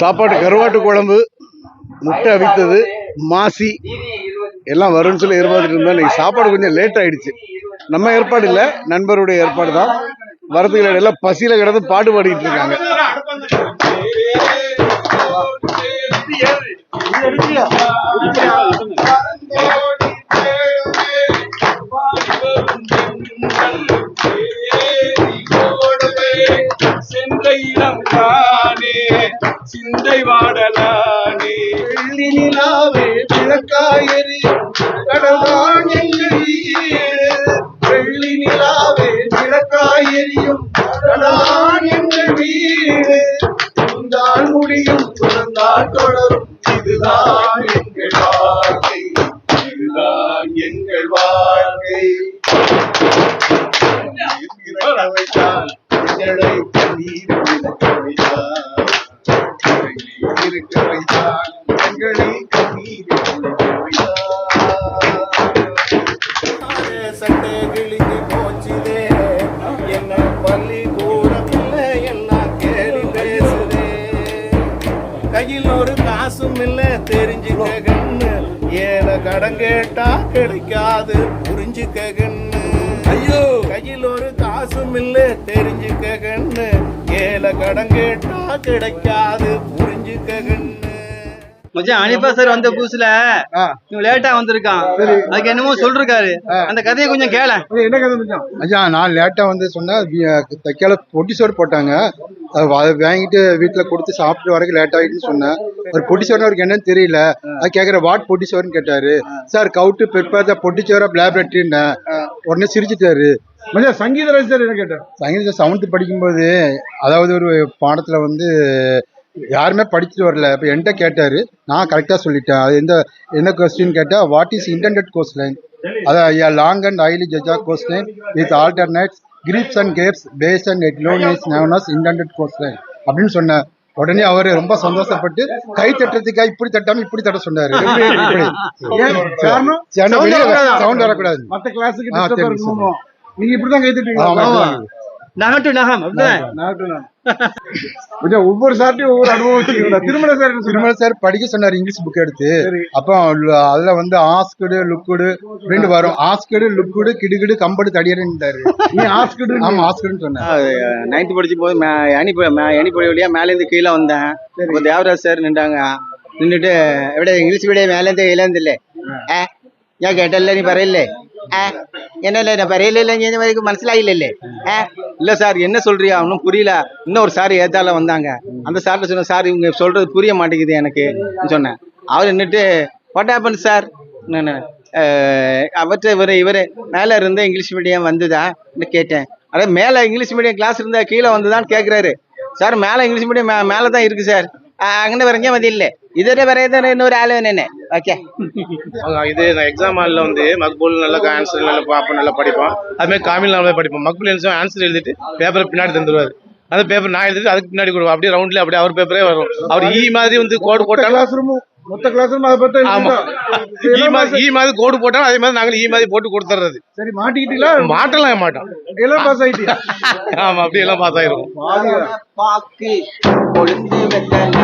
சாப்பாடு கருவாட்டு குழம்பு முட்டை அவித்தது மாசி எல்லாம் வரும்னு சொல்லி எதிர்பார்த்துட்டு இருந்தோம். இன்னைக்கு சாப்பாடு கொஞ்சம் லேட் ஆயிடுச்சு. நம்ம ஏற்பாடு இல்லை நண்பருடைய ஏற்பாடு தான். வரதுக்கு எல்லாம் பசியில கிடந்து பாட்டு பாடிக்கிட்டு இருக்காங்க. சென்ற இடம் சிந்தை வாடலானே வெள்ளி நிலாவே விளக்காயரி கடல்தான் எங்கள் வீடு வெள்ளி நிலாவே விளக்காயரியும் கடலான் சட்டை கிழிஞ்சு போச்சுதே. என்ன பள்ளி கூடமில்ல எல்லாம் கேலி பேசுதே. கையில் ஒரு காசும் இல்ல தெரிஞ்சுக்க கண்ணு. ஏல கடன் கேட்டா கிடைக்காது புரிஞ்சுக்க கண்ணு. ஐயோ. கையில் ஒரு காசும் இல்ல தெரிஞ்சுக்க கண்ணு. ஏல கடன் கேட்டா கிடைக்காது புரிஞ்சுக்க கண்ணு. மச்சான் அனிபா சார் வந்த புதுசுல இவன் லேட்டா வந்திருக்கான். அதுக்கு என்னமோ சொல்லிருக்காரு. அந்த கதையை கொஞ்சம் கேள. என்ன கதை மச்சான்? மச்சான் நான் லேட்டா வந்து சொன்னா தைக்கால பொட்டி சோறு போட்டாங்க. அது வாங்கிட்டு வீட்டுல கொடுத்து சாப்பிட்டு வரக்கு லேட் ஆகிட்டுன்னு சொன்னேன். ஒரு பொட்டி சோறுனா அவருக்கு என்னன்னு தெரியல. அது கேக்குற வாட் பொட்டி சோறுன்னு கேட்டாரு. சார் கவுட்டு பெப்பர் பொட்டி சோறா பிளாப்ரெட்டின்னு உடனே சிரிச்சிட்டாரு. மச்சான் சங்கீத ரசிகர் என்ன கேட்டேன் சங்கீத செவன்த் படிக்கும்போது அதாவது ஒரு பாடத்துல வந்து யாருமே படிச்சுட்டு வரல. இப்போ என்கிட்ட கேட்டாரு. நான் கரெக்டாக சொல்லிட்டேன். அது எந்த என்ன கொஸ்டின் கேட்டால் what is indented coastline அதான் long and highly jagged coastline with alternates creeks and capes bays and echelon is known as indented coastline அப்படின்னு சொன்னேன் உடனே அவர் ரொம்ப சந்தோஷப்பட்டு கை தட்டுறதுக்காக இப்படி தட்டாம இப்படி தட்ட சொன்னாரு? சவுண்ட் வரக்கூடாது? கிளாஸுக்கு நீங்க இப்படிதான் கை. ஆமா. நகம் டு நகம். கொஞ்சம் ஒவ்வொரு சார்ட்டையும் ஒவ்வொரு அனுபவம் திருமலை சார் திருமலை சார் படிக்க சொன்னார் இங்கிலீஷ் புக் எடுத்து. அப்போ அதுல வந்து ஆஸ்குடு லுக்குடு ரெண்டு வரும். ஆஸ்குடு லுக்குடு கிடுகிடு கம்படு தடியருன்றாரு நீ ஆஸ்குடு ஆமா ஆஸ்குடுன்னு சொன்னேன் நைன்த் படிச்ச போது அணி அணிப்பொழி வழியா மேலேருந்து கீழே வந்தேன். தேவராஜ் சார் நின்றாங்க. நின்றுட்டு எப்படி இங்கிலீஷ் மீடியம் மேலேருந்து கீழே இருந்தில்லை ஏன் கேட்டல நீ பரையில்லை என்ன இல்லை வரையில இல்லைங்க வரைக்கும் மனசிலாயில்லைல்லே ஆ இல்லை சார் என்ன சொல்கிறியா ஒன்றும் புரியல. இன்னொரு சார் ஏத்தால வந்தாங்க. அந்த சார்கிட்ட சொன்னேன் சார் இவங்க சொல்கிறது புரிய மாட்டேங்குது எனக்கு சொன்னேன். அவர் நின்றுட்டு வாட் ஹேப்பன் சார் அவற்றை இவர் இவர் மேலே இருந்தால் இங்கிலீஷ் மீடியம் வந்துதா? கேட்டேன். அதாவது மேலே இங்கிலீஷ் மீடியம் கிளாஸ் இருந்தால் கீழே வந்துதான்னு கேட்குறாரு சார் மேலே இங்கிலீஷ் மீடியம் மேலே தான் இருக்குது சார். അങ്ങനെ പറഞ്ഞാൽ മതിയില്ലേ ഇതുവരെ പറയുന്നത് இன்னொரு ஆளு തന്നെ ஓகே இது நான் எக்ஸாம் ஹாலில் வந்து மக்பூல் நல்லா ஆன்சர் நல்லா பார்ப்போம் நல்லா படிப்போம் அதுமாதிரி காமில் நல்லா படிப்போம் மக்பூல் என்ன ஆன்சர் எழுதிட்டு பேப்பரை பின்னாடி தந்துருவாரு அந்த பேப்பர் நான் எழுதிட்டு அதுக்கு பின்னாடி கொடுப்போம் அப்படியே ரவுண்ட்ல அப்படியே அவர் பேப்பரே வரும் அவர் ஈ மாதிரி வந்து கோடு போட்டாலும் கிளாஸ் ரூம் மொத்த கிளாஸ் ரூம் அதை பத்தி ஆமா. ஈ மாதிரி ஈ மாதிரி கோடு போட்டாலும் அதே மாதிரி நாங்களும் ஈ மாதிரி போட்டு கொடுத்துறது சரி மாட்டிக்கிட்டீங்களா? மாட்டலாம் மாட்டோம். எல்லாம் பாஸ் ஆயிட்டியா? ஆமா அப்படி எல்லாம் பாஸ் ஆயிருக்கும் பாக்கு கொழுந்து வெத்தல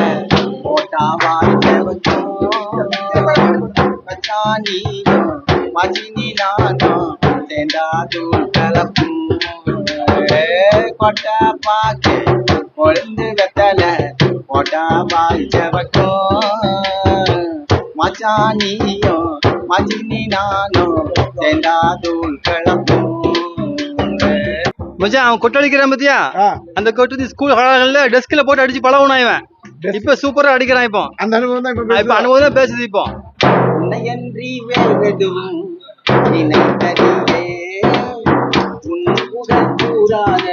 போட்டாவாய் கச்சானியும் மஜினிலானா தேண்டாது கலப்பும் கொட்டா பாக்கு கொழுந்து வெத்தல போட்டாவாய் செவக்கும் மச்சானியும் மஜினி நானும் தேண்டாதூள் கலப்பும் மச்சான் அவன் கொட்டடிக்கிறான் பத்தியா அந்த கொட்டு ஸ்கூல் ஹால்ல டெஸ்க்ல போட்டு அடிச்சு பழகணும் இவன் இப்ப சூப்பரா அடிக்கிறான் இப்போ அந்த அனுபவம் தான் இப்ப. அனுபவம் தான் பேசுது இப்போ உன்னையன்றி வேறெதுவும் நினைத்தறியே உன் புகழ் கூறாத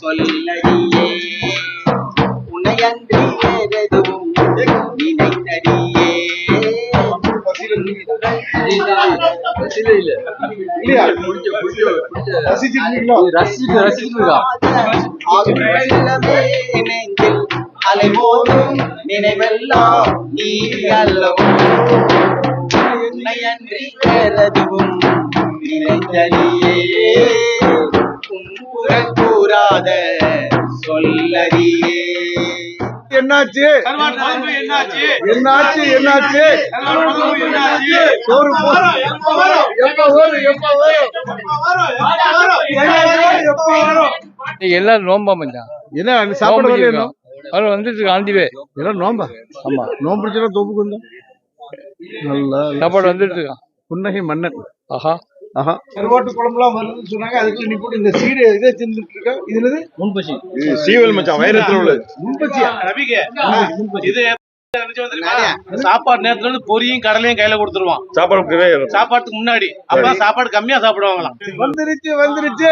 சொல்லறியே இல்லையா? ரசிச்சிருக்கீங்களா? அலைமோதும் நினைவெல்லாம் நீ அல்லவோ உன்னையன்றி வேறெதுவும் நினைத்தறியே உன் புறக் கூறாத சொல்லறியே. என்னாச்சு? என்னாச்சு என்னாச்சு? சோறு போ- எப்ப வரும் எப்ப வரும்? எப்ப வரும் எப்ப வரும் எப்ப வரும் எப்ப வரும் எல்லாரும் நோம்பா மச்சான். என்ன சாப்பாடு இன்னும் அவர் வந்துட்டு ஆண்டிவே. எல்லாம் நோம்பா? ஆமா. நோம்பு பிடிச்சா தொப்புக்கு நல்லா சாப்பாடு வந்துட்டு இருக்கான் புன்னகை மன்னன். ஆஹா. கருவாட்டு குழம்புலாம் வருதுன்னு சொன்னாங்க. நீ போட்டு இந்த சீடு இதை தின்னுட்டு இருக்க. இதுல முன்பசி. சீவல் மச்சான் வைரத்துல உள்ளது முன்பச்சியா இது வந்திருக்கா? சாப்பாடு நேரத்துல இருந்து பொரியும் கடலையும் கையில கொடுத்துருவான். சாப்பாடு சாப்பாட்டுக்கு முன்னாடி. அப்ப சாப்பாடு கம்மியா சாப்பிடுவாங்களாம். வந்துருச்சு வந்துருச்சு.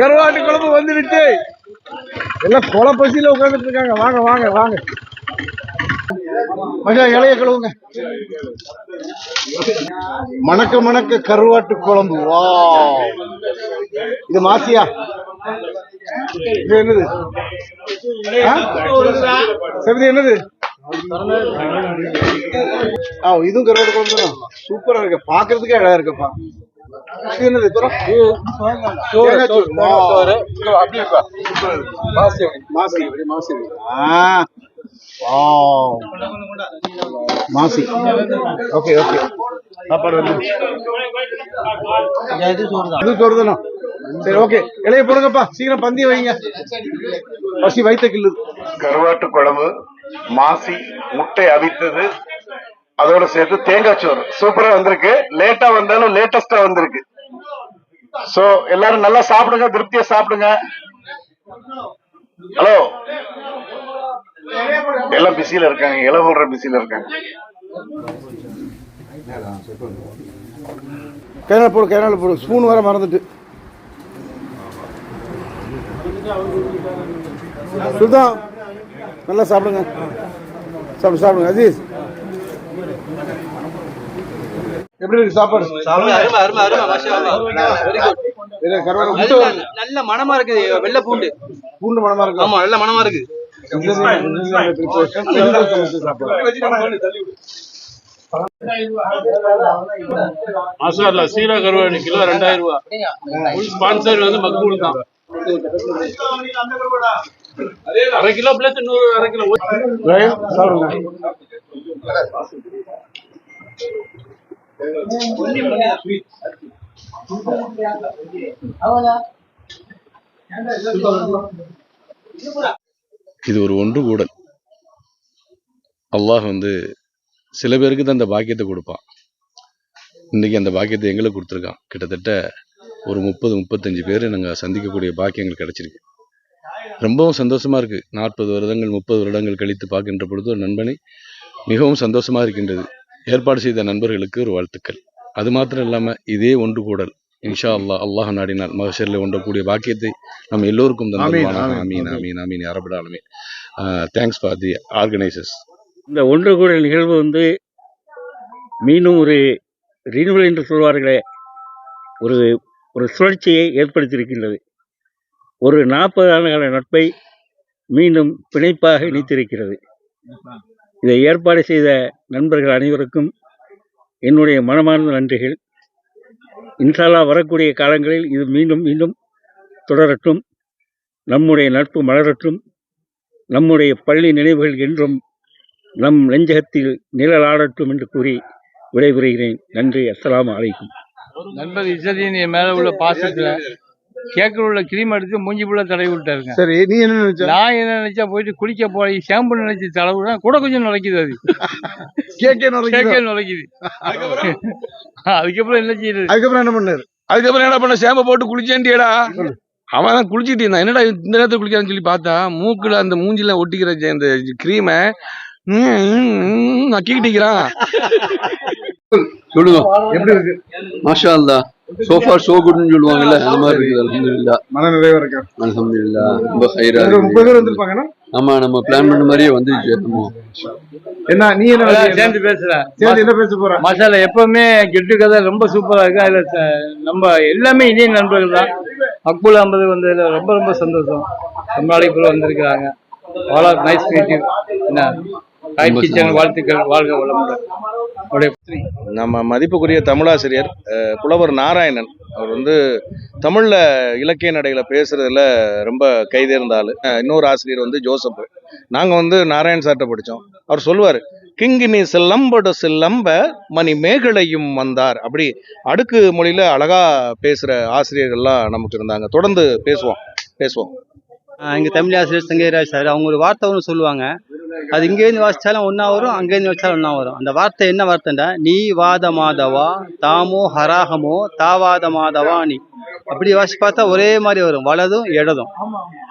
கருவாட்டு குழம்பு வந்துருச்சு. எல்லாம் கொலை பசியில உட்கார்ந்துட்டு இருக்காங்க. வாங்க வாங்க வாங்க. மஜா இலைய கழுவுங்க. மணக்க மணக்க கருவாட்டு குழம்பு. வா. இது மாசியா? இது என்னது? செவதி என்னது? ஆ இதுவும் கருவாட்டு குழம்பு தான்? சூப்பரா இருக்கு. பாக்குறதுக்கே அழகா இருக்குப்பா. என்னது. மாசி மாசி ஆ. வாவ். மாசி. Okay okay. சாப்பாடு வந்து. இது சோறு தானா சரி ஓகே. இலைய போடுங்கப்பா. சீக்கிரம் பந்திய வைங்க. பசி வைத்த கில்லு கருவாட்டு குழம்பு மாசி முட்டை அவித்தது அதோட சேர்த்து தேங்காய் சோறு. சூப்பரா வந்திருக்கு. லேட்டா வந்தாலும் லேட்டஸ்டா வந்திருக்கு. சோ எல்லாரும் நல்லா சாப்பிடுங்க திருப்தியா சாப்பிடுங்க. ஹலோ எல்லாம் பிஸியில இருக்காங்க இலை போடுற பிஸியில இருக்காங்க. கைநாள் போடு கைநாள் போடு. ஸ்பூன் வர மறந்துட்டு. சுல்தான் நல்லா சாப்பிடுங்க. சாப்பிடு சாப்பிடுங்க. அஜீஸ் எப்படி இருக்கு சாப்பாடு? அருமை அருமை அருமை மாஷா வெரி குட் இது கருவாடு முட்டை வருது. நல்ல மனமா இருக்குது வெள்ளை பூண்டு. பூண்டு மணமா இருக்கு. ஆமா நல்ல மனமா இருக்கு. மசாலா சீரா கருவாடு கிலோ ரெண்டாயிரம் ரூபாய் ஸ்பான்சர் வந்து மக்பூல் தான். அரை கிலோ பிளஸ் நூறு அரை கிலோ. சாப்பிடுங்க. இது ஒரு ஒன்று கூடல். அல்லாஹ் வந்து சில பேருக்கு தான் அந்த பாக்கியத்தை கொடுப்பான். இன்றைக்கி அந்த பாக்கியத்தை எங்களுக்கு கொடுத்துருக்கான். கிட்டத்தட்ட ஒரு முப்பது முப்பத்தஞ்சு பேர் நாங்கள் சந்திக்கக்கூடிய பாக்கியங்கள் கிடச்சிருக்கு. ரொம்பவும் சந்தோஷமாக இருக்குது நாற்பது வருடங்கள் முப்பது வருடங்கள் கழித்து பார்க்கின்ற பொழுது ஒரு நண்பனை மிகவும் சந்தோஷமாக இருக்கின்றது. ஏற்பாடு செய்த நண்பர்களுக்கு ஒரு வாழ்த்துக்கள். அது மாத்திரம் இல்லாமல் இதே ஒன்று கூடல். இன்ஷா அல்லாஹ் அல்லாஹ் நாடினால் மகசரில் ஒன்றக்கூடிய பாக்கியத்தை நம்ம எல்லோருக்கும். ஆமீன் ஆமீன் ஆமீன் அரபுல் ஆலமீன். தேங்க்ஸ் ஃபார் தி ஆர்கனைசர்ஸ் இந்த ஒன்று கூட நிகழ்வு வந்து மீண்டும் ஒரு ரினிவல் என்று சொல்வார்களே ஒரு ஒரு சுழற்சியை ஏற்படுத்தியிருக்கின்றது. ஒரு நாற்பது ஆண்டுகால நட்பை மீண்டும் பிணைப்பாக இணைத்திருக்கிறது. இதை ஏற்பாடு செய்த நண்பர்கள் அனைவருக்கும் என்னுடைய மனமார்ந்த நன்றிகள். இன்ஷால்லா வரக்கூடிய காலங்களில் இது மீண்டும் மீண்டும் தொடரட்டும். நம்முடைய நட்பு மலரட்டும். நம்முடைய பள்ளி நினைவுகள் என்றும் நம் நெஞ்சகத்தில் நிழலாடட்டும் என்று கூறி விடைபெறுகிறேன். நன்றி. அஸ்லாம் அலைக்கும். நண்பர் இசதியின் மேல உள்ள பாசத்துல கேக்கில் உள்ள கிரீம் எடுத்து மூஞ்சி புள்ள தடவி விட்டாருங்க. சரி நீ என்ன நினைச்ச? நான் என்ன நினைச்சா போயிட்டு குளிக்க போய் ஷாம்பு நினைச்சு தடவுனா கூட கொஞ்சம் நுழைக்குது அது. கேக்கே? கேக்கே நுழைக்குது. அதுக்கப்புறம் என்ன செய்யுது அதுக்கப்புறம் என்ன பண்ணாரு? அதுக்கப்புறம் என்ன பண்ண? சேம்ப போட்டு குளிச்சேன்டியடா. அவன் தான் குளிச்சிட்டு இருந்தான். என்னடா இந்த நேரத்துல குளிக்கான்னு சொல்லி பார்த்தா மூக்குல அந்த மூஞ்சில ஒட்டிக்கிற இந்த கிரீமை நக்கிக்கிட்டிக்கிறான் சொல்லுங்க. எப்படி இருக்கு? மாஷா அல்லா சோஃபா ஷோ குட்னு சொல்லுவாங்கல்ல அந்த மாதிரி இருக்குது. அல்ஹம்துலில்லாஹ் மன நிறைவா இருக்கா? அல்ஹம்துலில்லாஹ் ரொம்ப ஹைரா முப்பது பேர் வந்திருப்பாங்கன்னா ஆமா நம்ம பிளான் பண்ண மாதிரியே வந்துருச்சு என்ன நீ என்ன? சேர்ந்து பேசுறேன். சேர்ந்து என்ன பேச போற? மசாலா எப்பவுமே கெட்டு கதை ரொம்ப சூப்பரா இருக்கு. அதுல நம்ம எல்லாமே இனிய நண்பர்கள் தான். மக்பூல் அம்பது வந்ததுல ரொம்ப ரொம்ப சந்தோஷம். ரொம்ப நாளைக்கு வந்திருக்கிறாங்க. ஆல் ஆர் நைஸ் கிரியேட்டிவ் என்ன? வாழ்த்துக்கள் வாழ்க வளமுடன். அப்படியே நம்ம மதிப்புக்குரிய தமிழாசிரியர் புலவர் நாராயணன். அவர் வந்து தமிழில் இலக்கிய நடையில் பேசுறதுல ரொம்ப கைதேர்ந்த ஆள். இன்னொரு ஆசிரியர் வந்து ஜோசப். நாங்கள் வந்து நாராயண் சார்ட்ட படித்தோம் அவர் சொல்லுவார் கிங்கினி செல்லம்பட செல்லம்ப மணி மேகலையும் வந்தார். அப்படி அடுக்கு மொழியில் அழகாக பேசுகிற ஆசிரியர்கள்லாம் நமக்கு இருந்தாங்க. தொடர்ந்து பேசுவோம் பேசுவோம். எங்கள் தமிழ் ஆசிரியர் சங்கராஜ் சார் அவங்க ஒரு வார்த்தை ஒன்று சொல்லுவாங்க. அது இங்கேருந்து வாசிச்சாலும் ஒன்றா வரும் அங்கேருந்து வச்சாலும் ஒன்றா வரும். அந்த வார்த்தை என்ன வார்த்தைண்டா? நீ வாத மாதவா தாமோ ஹராகமோ தாவாத மாதவா நீ. அப்படி வாசி பார்த்தா ஒரே மாதிரி வரும். வலதும் இடதும்.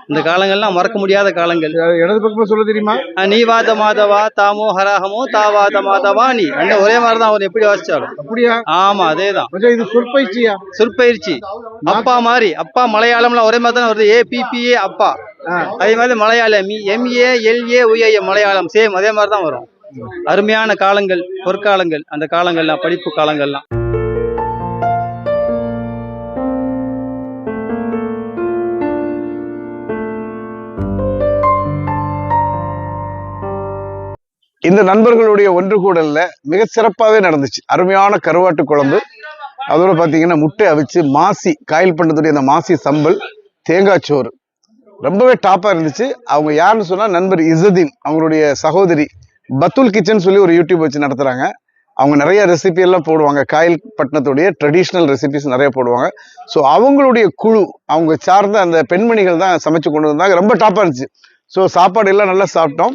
இந்த காலங்கள்லாம் மறக்க முடியாத காலங்கள். இடது பக்கமா சொல்ல தெரியுமா? நீ வாத மாதவா தாமோ ஹராகமோ தாவாத மாதவா நீ. ரெண்டும் ஒரே மாதிரி தான் வரும். எப்படி வாசிச்சாலும். அப்படியா? ஆமா அதேதான். கொஞ்சம் இது சொற்பயிற்சியா? சொற்பயிற்சி. அப்பா மாதிரி. அப்பா மலையாளம்லாம் ஒரே மாதிரி தான் வருது. ஏ பிபிஏ அப்பா. அதே மாதிரி மலையாளம். எம்ஏ எல்ஏ உஏ மலையாளம். சேம் அதே மாதிரி தான் வரும். அருமையான காலங்கள் பொற்காலங்கள் அந்த காலங்கள்லாம் படிப்பு காலங்கள்லாம். இந்த நண்பர்களுடைய ஒன்று கூடல்ல மிக சிறப்பாகவே நடந்துச்சு. அருமையான கருவாட்டு குழம்பு. அதோட பார்த்தீங்கன்னா முட்டை அவிச்சு மாசி காயில் பண்ணதுடைய அந்த மாசி சம்பல் தேங்காய் சோறு. ரொம்பவே டாப்பாக இருந்துச்சு. அவங்க யாருன்னு சொன்னால் நண்பர் இசதீன் அவங்களுடைய சகோதரி பத்துல் கிச்சன் சொல்லி ஒரு யூடியூப் வச்சு நடத்துகிறாங்க அவங்க நிறைய ரெசிபி எல்லாம் போடுவாங்க. காயில் பட்டணத்துடைய ட்ரெடிஷ்னல் ரெசிபிஸ் நிறைய போடுவாங்க. ஸோ அவங்களுடைய குழு அவங்க சார்ந்த அந்த பெண்மணிகள் தான் சமைச்சு கொண்டு வந்தாங்க. ரொம்ப டாப்பாக இருந்துச்சு. ஸோ சாப்பாடு எல்லாம் நல்லா சாப்பிட்டோம்.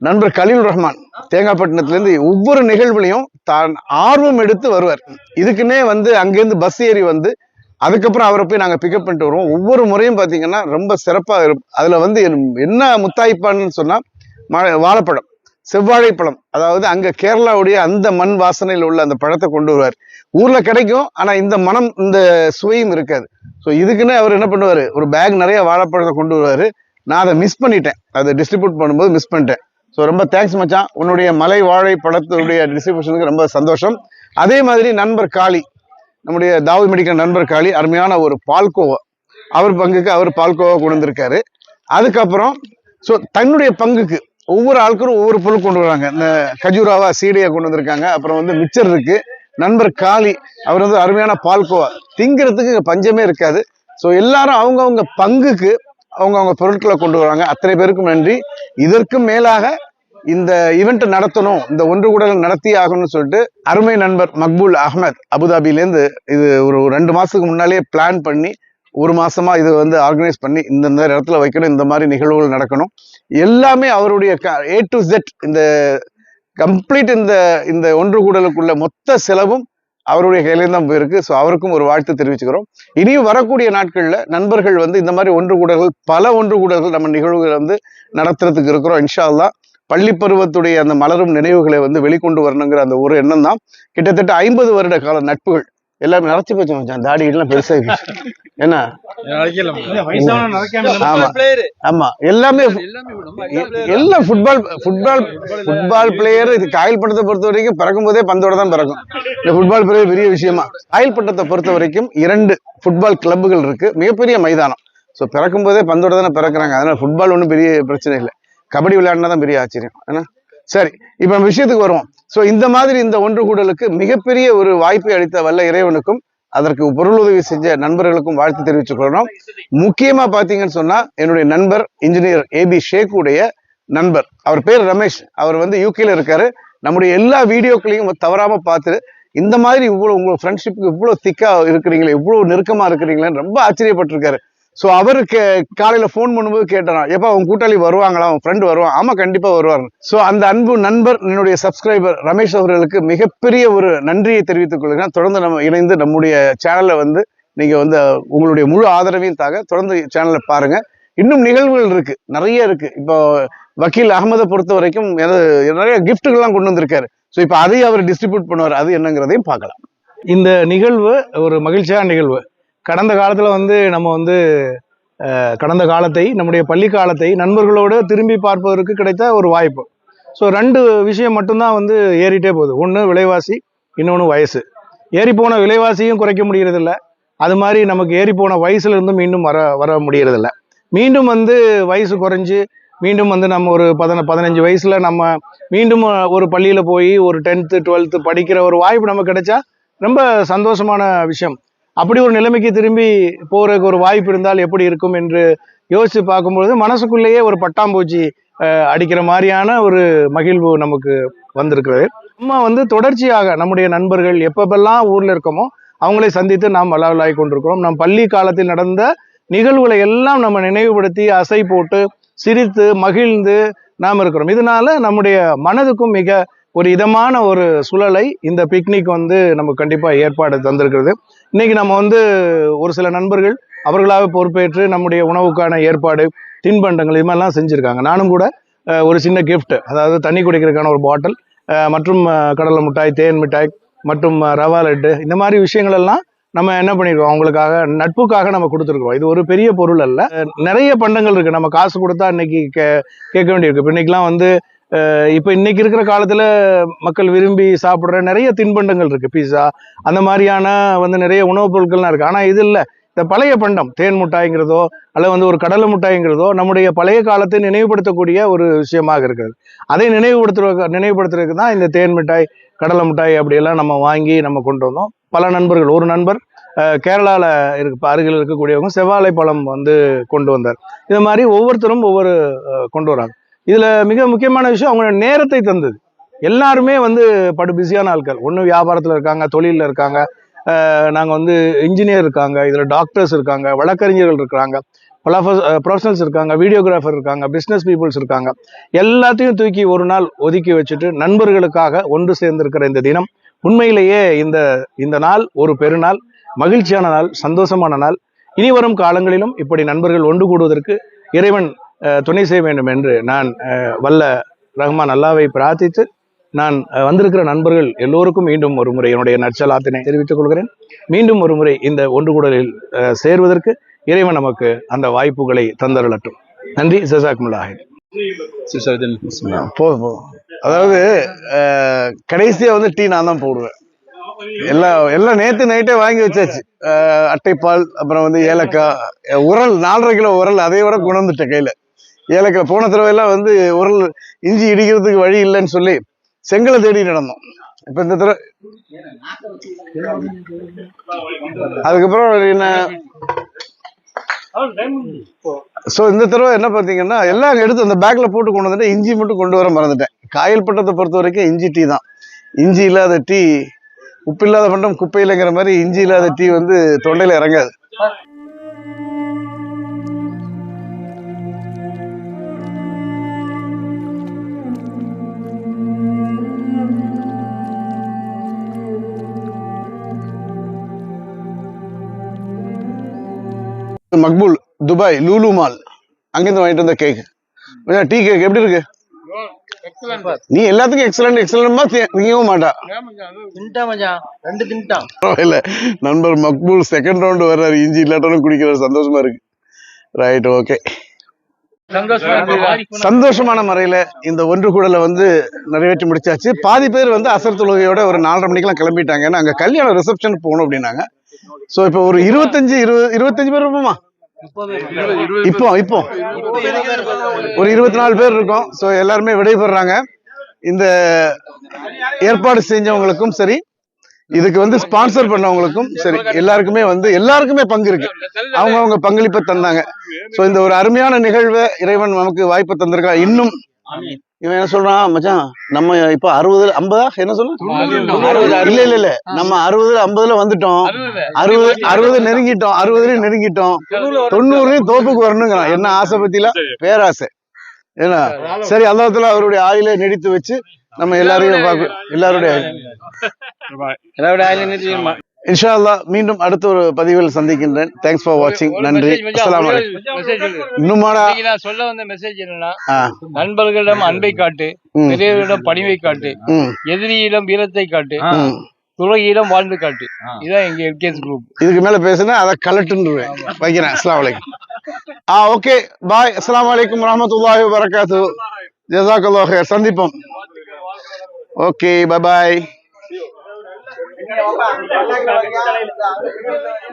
நண்பர் கலீல் ரஹ்மான் தேங்காய்பட்டினத்துலேருந்து ஒவ்வொரு நிகழ்வுலையும் தான் ஆர்வம் எடுத்து வருவார். இதுக்குன்னே வந்து அங்கேருந்து பஸ் ஏறி வந்து அதுக்கப்புறம் அவரை போய் நாங்கள் பிக்கப் பண்ணிட்டு வருவோம். ஒவ்வொரு முறையும் பார்த்தீங்கன்னா ரொம்ப சிறப்பாக இருக்கும். அதில் வந்து என்- என்ன முத்தாய்ப்பான்னு சொன்னால் மழை வாழைப்பழம் செவ்வாழைப்பழம் அதாவது அங்கே கேரளாவுடைய அந்த மண் வாசனையில் உள்ள அந்த பழத்தை கொண்டு வருவார். ஊரில் கிடைக்கும் ஆனால் இந்த மனம் இந்த சுவையும் இருக்காது. ஸோ இதுக்குன்னு அவர் என்ன பண்ணுவார்? ஒரு பேக் நிறைய வாழைப்பழத்தை கொண்டு வருவார். நான் அதை மிஸ் பண்ணிட்டேன். அதை டிஸ்ட்ரிபியூட் பண்ணும்போது மிஸ் பண்ணிட்டேன். ஸோ ரொம்ப தேங்க்ஸ் மச்சான். உன்னுடைய மலை வாழை படத்துடைய டிஸ்ட்ரிபியூஷனுக்கு ரொம்ப சந்தோஷம். அதே மாதிரி நண்பர் காளி நம்முடைய தாவூத் மெடிக்கல் நண்பர் காளி அருமையான ஒரு பால்கோவா. அவர் பங்குக்கு அவர் பால்கோவா கொண்டு வந்திருக்காரு அதுக்கப்புறம் ஸோ தன்னுடைய பங்குக்கு ஒவ்வொரு ஆட்களும் ஒவ்வொரு பொருள் கொண்டு வராங்க. இந்த கஜூராவா சீடையை கொண்டு வந்திருக்காங்க. அப்புறம் வந்து மிச்சர் இருக்கு. நண்பர் காளி அவர் வந்து அருமையான பால்கோவா. திங்கிறதுக்கு பஞ்சமே இருக்காது. ஸோ எல்லாரும் அவங்கவுங்க பங்குக்கு அவங்கவுங்க பொருட்களை கொண்டு வராங்க. அத்தனை பேருக்கும் நன்றி. இதற்கும் மேலாக இந்த ஈவெண்ட் நடத்தணும் இந்த ஒன்று கூடல் நடத்தி ஆகணும்னு சொல்லிட்டு அருமை நண்பர் மக்பூல் அஹ்மத் அபுதாபிலேருந்து இது ஒரு ரெண்டு மாதத்துக்கு முன்னாலேயே பிளான் பண்ணி ஒரு மாசமா இது வந்து ஆர்கனைஸ் பண்ணி இந்த இடத்துல வைக்கணும் இந்த மாதிரி நிகழ்வுகள் நடக்கணும். எல்லாமே அவருடைய ஏ டு ஜெட் இந்த கம்ப்ளீட் இந்த இந்த ஒன்று கூடலுக்குள்ள மொத்த செலவும் அவருடைய கையிலேருந்து தான் போயிருக்கு. ஸோ அவருக்கும் ஒரு வாழ்த்து தெரிவிச்சுக்கிறோம். இனியும் வரக்கூடிய நாட்களில் நண்பர்கள் வந்து இந்த மாதிரி ஒன்று கூடல்கள் பல ஒன்று கூடல்கள் நம்ம நிகழ்வுகளை வந்து நடத்துறதுக்கு இருக்கிறோம் இன்ஷால்லா பள்ளி பருவத்துடைய அந்த மலரும் நினைவுகளை வந்து வெளிக்கொண்டு வரணுங்கிற அந்த ஒரு எண்ணம் தான். கிட்டத்தட்ட ஐம்பது வருட கால நட்புகள் எல்லாமே நடத்தி போச்சு மச்சான். தாடி எல்லாம் பெருசாகி என்ன? ஆமா. ஆமா. எல்லாமே எல்லாம் ஃபுட்பால் ஃபுட்பால் ஃபுட்பால் பிளேயர் இது காயல் பட்டத்தை பொறுத்த வரைக்கும் பிறக்கும் போதே பந்தோட தான் பிறக்கும். இந்த ஃபுட்பால் பிளேயர் பெரிய விஷயமா. காயல் பட்டத்தை பொறுத்த வரைக்கும் இரண்டு ஃபுட்பால் கிளப்புகள் இருக்கு. மிகப்பெரிய மைதானம். ஸோ பிறக்கும் போதே பந்தோட தானே பிறக்குறாங்க. அதனால ஃபுட்பால் ஒன்றும் பெரிய பிரச்சனை இல்லை. கபடி விளையாடினா தான் பெரிய ஆச்சரியம். ஏன்னா சரி இப்போ விஷயத்துக்கு வருவோம். ஸோ இந்த மாதிரி இந்த ஒன்று கூடலுக்கு மிகப்பெரிய ஒரு வாய்ப்பை அளித்த வல்ல இறைவனுக்கும் அதற்கு பொருளுதவி செஞ்ச நண்பர்களுக்கும் வாழ்த்து தெரிவித்துக் கொள்ளணும் முக்கியமா பாத்தீங்கன்னு சொன்னா என்னுடைய நண்பர் இன்ஜினியர் ஏபி ஷேக்குடைய நண்பர். அவர் பேர் ரமேஷ். அவர் வந்து யூகேல இருக்காரு. நம்முடைய எல்லா வீடியோக்களையும் தவறாம பார்த்து இந்த மாதிரி இவ்வளோ உங்களோட ஃப்ரெண்ட்ஷிப்புக்கு இவ்வளோ திக்காக இருக்கிறீங்களே இவ்வளோ நெருக்கமாக இருக்கிறீங்களேன்னு ரொம்ப ஆச்சரியப்பட்டிருக்காரு. ஸோ அவருக்கு காலையில் ஃபோன் பண்ணும்போது கேட்டாராம் எப்போ அவன் கூட்டாளி வருவாங்களா? அவன் ஃப்ரெண்ட் வருவான். ஆமாம் கண்டிப்பாக வருவார். ஸோ அந்த அன்பு நண்பர் என்னுடைய சப்ஸ்கிரைபர் ரமேஷ் அவர்களுக்கு மிகப்பெரிய ஒரு நன்றியை தெரிவித்துக் கொள்கிறேன். தொடர்ந்து நம்ம இணைந்து நம்முடைய சேனலை வந்து நீங்கள் வந்து உங்களுடைய முழு ஆதரவையும் தாங்க தொடர்ந்து சேனலை பாருங்க. இன்னும் நிகழ்வுகள் இருக்கு நிறைய இருக்கு. இப்போ வக்கீல் அகமதை பொறுத்த வரைக்கும் நிறைய கிஃப்ட்டுகள்லாம் கொண்டு வந்திருக்காரு. ஸோ இப்போ அதையும் அவர் டிஸ்ட்ரிபியூட் பண்ணுவார். அது என்னங்கிறதையும் பார்க்கலாம். இந்த நிகழ்வு ஒரு மகிழ்ச்சியான நிகழ்வு. கடந்த காலத்தில் வந்து நம்ம வந்து கடந்த காலத்தை நம்முடைய பள்ளி காலத்தை நண்பர்களோடு திரும்பி பார்ப்பதற்கு கிடைத்த ஒரு வாய்ப்பு. ஸோ ரெண்டு விஷயம் மட்டும்தான் வந்து ஏறிட்டே போகுது. ஒன்று விலைவாசி இன்னொன்று வயசு. ஏறி போன விலைவாசியும் குறைக்க முடியறதில்ல. அது மாதிரி நமக்கு ஏறி போன மீண்டும் வர வர முடியறதில்ல. மீண்டும் வந்து வயசு குறைஞ்சி மீண்டும் வந்து நம்ம ஒரு பதின பதினஞ்சு வயசில் நம்ம மீண்டும் ஒரு பள்ளியில் போய் ஒரு டென்த்து டுவெல்த்து படிக்கிற ஒரு வாய்ப்பு நமக்கு கிடைச்சா ரொம்ப சந்தோஷமான விஷயம். அப்படி ஒரு நிலைமைக்கு திரும்பி போகிறதுக்கு ஒரு வாய்ப்பு இருந்தால் எப்படி இருக்கும் என்று யோசித்து பார்க்கும்பொழுது மனசுக்குள்ளேயே ஒரு பட்டாம்பூச்சி அடிக்கிற மாதிரியான ஒரு மகிழ்வு நமக்கு வந்திருக்கிறது. நம்ம வந்து தொடர்ச்சியாக நம்முடைய நண்பர்கள் எப்பப்பெல்லாம் ஊரில் இருக்கோமோ அவங்களை சந்தித்து நாம் வளவலாய் கொண்டிருக்கிறோம். நம் பள்ளி காலத்தில் நடந்த நிகழ்வுகளை எல்லாம் நம்ம நினைவுபடுத்தி அசை போட்டு சிரித்து மகிழ்ந்து நாம் இருக்கிறோம். இதனால நம்முடைய மனதுக்கும் மிக ஒரு இதமான ஒரு சூழலை இந்த பிக்னிக் வந்து நமக்கு கண்டிப்பாக ஏற்பாடு தந்திருக்கிறது. இன்றைக்கி நம்ம வந்து ஒரு சில நண்பர்கள் அவர்களாக பொறுப்பேற்று நம்முடைய உணவுக்கான ஏற்பாடு தின்பண்டங்கள் இது மாதிரிலாம் செஞ்சுருக்காங்க. நானும் கூட ஒரு சின்ன கிஃப்ட் அதாவது தண்ணி குடிக்கிறதுக்கான ஒரு பாட்டில் மற்றும் கடலை மிட்டாய் தேன் மிட்டாய் மற்றும் ரவா லட்டு இந்த மாதிரி விஷயங்கள் எல்லாம் நம்ம என்ன பண்ணிருக்கோம்? அவங்களுக்காக நட்புக்காக நம்ம கொடுத்துருக்கோம் இது ஒரு பெரிய பொருள் அல்ல. நிறைய பண்டங்கள் இருக்குது நம்ம காசு கொடுத்தா இன்னைக்கு கே- கேட்க வேண்டியிருக்கு. இப்போ இன்றைக்கெலாம் வந்து இப்போ இன்னைக்கு இருக்கிற காலத்தில் மக்கள் விரும்பி சாப்பிட்ற நிறைய தின்பண்டங்கள் இருக்குது பீஸா அந்த மாதிரியான வந்து நிறைய உணவுப் பொருட்கள்லாம் இருக்குது ஆனால் இது இல்லை. இந்த பழைய பண்டம் தேன் முட்டாய்ங்கிறதோ அல்லது வந்து ஒரு கடலை முட்டாய்ங்கிறதோ நம்முடைய பழைய காலத்தை நினைவுபடுத்தக்கூடிய ஒரு விஷயமாக இருக்கிறது. அதை நினைவுபடுத்துற நினைவுபடுத்துறதுக்கு தான் இந்த தேன் மிட்டாய் கடலை மிட்டாய் அப்படியெல்லாம் நம்ம வாங்கி நம்ம கொண்டு வந்தோம். பல நண்பர்கள் ஒரு நண்பர் கேரளாவில் இருக்கு அருகில் இருக்கக்கூடியவங்க செவ்வாழை பழம் வந்து கொண்டு வந்தார். இது மாதிரி ஒவ்வொருத்தரும் ஒவ்வொரு கொண்டு வராங்க. இதில் மிக முக்கியமான விஷயம் அவங்களோட நேரத்தை தந்தது. எல்லாருமே வந்து படு பிஸியான ஆட்கள். ஒன்று வியாபாரத்தில் இருக்காங்க தொழிலில் இருக்காங்க. நாங்கள் வந்து இன்ஜினியர் இருக்காங்க இதில் டாக்டர்ஸ் இருக்காங்க வழக்கறிஞர்கள் இருக்கிறாங்க பல ப்ரொஃபஷனல்ஸ் இருக்காங்க வீடியோகிராஃபர் இருக்காங்க பிஸ்னஸ் பீப்புள்ஸ் இருக்காங்க. எல்லாத்தையும் தூக்கி ஒரு நாள் ஒதுக்கி வச்சுட்டு நண்பர்களுக்காக ஒன்று சேர்ந்திருக்கிற இந்த தினம் உண்மையிலேயே இந்த இந்த நாள் ஒரு பெருநாள் மகிழ்ச்சியான நாள் சந்தோஷமான நாள். இனி வரும் காலங்களிலும் இப்படி நண்பர்கள் ஒன்று கூடுவதற்கு இறைவன் துணை செய்ய வேண்டும் என்று நான் வல்ல ரஹ்மான் அல்லாவை பிரார்த்தித்து நான் வந்திருக்கிற நண்பர்கள் எல்லோருக்கும் மீண்டும் ஒரு முறை என்னுடைய நற்சலாத்தினை தெரிவித்துக் கொள்கிறேன். மீண்டும் ஒரு முறை இந்த ஒன்று கூடலில் சேர்வதற்கு இறைவன் நமக்கு அந்த வாய்ப்புகளை தந்தருளட்டும். நன்றி. ஜசாக்முல்லாஹி போதும் போதும். அதாவது அஹ், கடைசியா வந்து டீ நான் தான் போடுவேன். எல்லாம் எல்லாம் நேத்து நைட்டே வாங்கி வச்சாச்சு. அட்டைப்பால் அப்புறம் வந்து ஏலக்காய் உரல் நாலரை கிலோ உரல் அதை விட குணந்துட்டேன் கையில. ஏலக்காய் போன தடவை எல்லாம் வந்து உரல் இஞ்சி இடிக்கிறதுக்கு வழி இல்லைன்னு சொல்லி செங்கலை தேடி நடந்தோம். இப்ப இந்த தடவை அதுக்கப்புறம் என்ன? சோ இந்த தடவை என்ன பாத்தீங்கன்னா எல்லாம் எடுத்து அந்த பேக்ல போட்டு கொண்டு வந்துட்டு இஞ்சி மட்டும் கொண்டு வர மறந்துட்டேன். காயல் பட்டத்தை பொறுத்த வரைக்கும் இஞ்சி டீ தான். இஞ்சி இல்லாத டீ உப்பு இல்லாத பண்டம் குப்பையிலங்கிற மாதிரி இஞ்சி இல்லாத டீ வந்து தொண்டையில இறங்காது. Maqbool Dubai Lulu mall. அங்கிருந்து வாங்கிட்டு வந்த கேக் டீ கேக் எப்படி இருக்கு? நீ எல்லாத்துக்கும் எக்ஸலண்ட் எக்ஸலன்ட்மா நீங்கவும் மாட்டா. ரெண்டு தின்ட்டான் பரவாயில்ல. நண்பர் மக்பூல் செகண்ட் ரவுண்ட் வர்றாரு. இஞ்சி இல்லாட்டாலும் குடிக்கிறார். சந்தோஷமா இருக்கு. ரைட் ஓகே சந்தோஷமான முறையில இந்த ஒன்று கூடல வந்து நிறைவேற்றி முடிச்சாச்சு. பாதி பேர் வந்து அசர் தொழுகையோட ஒரு நாலரை மணிக்கெல்லாம் கிளம்பிட்டாங்க. ஏன்னா அங்க கல்யாண ரிசப்ஷன் போகணும் அப்படின்னாங்க. சோ இப்போ ஒரு இருபத்தஞ்சு இருபது இருபத்தஞ்சு பேர் இருப்போமா? இப்போ இப்போ. ஒரு இருபத்தி நாலு பேர் இருக்கோம். சோ எல்லாருமே விடைபெறாங்க. இந்த ஏற்பாடு செஞ்சவங்களுக்கும் சரி இதுக்கு வந்து ஸ்பான்சர் பண்ணவங்களுக்கும் சரி எல்லாருக்குமே வந்து எல்லாருக்குமே பங்கு இருக்கு. அவங்க அவங்க பங்களிப்பை தந்தாங்க. சோ இந்த ஒரு அருமையான நிகழ்வை இறைவன் நமக்கு வாய்ப்பு தந்திருக்கா இன்னும் இவன் என்ன சொல்றான் மச்சான் நம்ம இப்ப அறுபதுல ஐம்பதா? என்ன சொல்ல இல்ல இல்ல இல்ல நம்ம அறுபதுல ஐம்பதுல வந்துட்டோம். அறுபது. அறுபது நெருங்கிட்டோம். அறுபதுலயும் நெருங்கிட்டோம். தொண்ணூறுலயும் தோப்புக்கு வரணுங்கிறான். என்ன ஆசை பத்தில பேராசை. ஏன்னா சரி அல்லாத்துல அவருடைய ஆயில நெடித்து வச்சு நம்ம எல்லாரையும் பார்க்க எல்லாருடைய இன்ஷா அல்லாஹ் மீண்டும் அடுத்த ஒரு பதிவில் சந்திக்கின்றேன். தேங்க்ஸ் ஃபார் வாட்சிங் நன்றி. அஸ்ஸலாமு அலைக்கும். இன்னுமாடா சொல்ல வந்த மெசேஜ் என்னன்னா நண்பர்களிடம் அன்பை காட்டு பெரியவர்களிடம் பணிவை காட்டு எதிரியிடம் வீரத்தை காட்டு ம். துலகியிடம் வாழ்ந்து காட்டு. இதான் எங்க எல்கேஎஸ் குரூப் இதுக்கு மேல பேசுனா அதை கலட்டுருவேன் வைக்கிறேன். அஸ்ஸலாமு அலைக்கும். ஆ ஓகே. பாய். அஸ்ஸலாமு அலைக்கும் வரஹ்மத்துல்லாஹி வபரகாத்து ஜஸாக்கல்லாஹு ஹைர் சந்திப்போம். Okay bye bye Có bạn, có anh, có.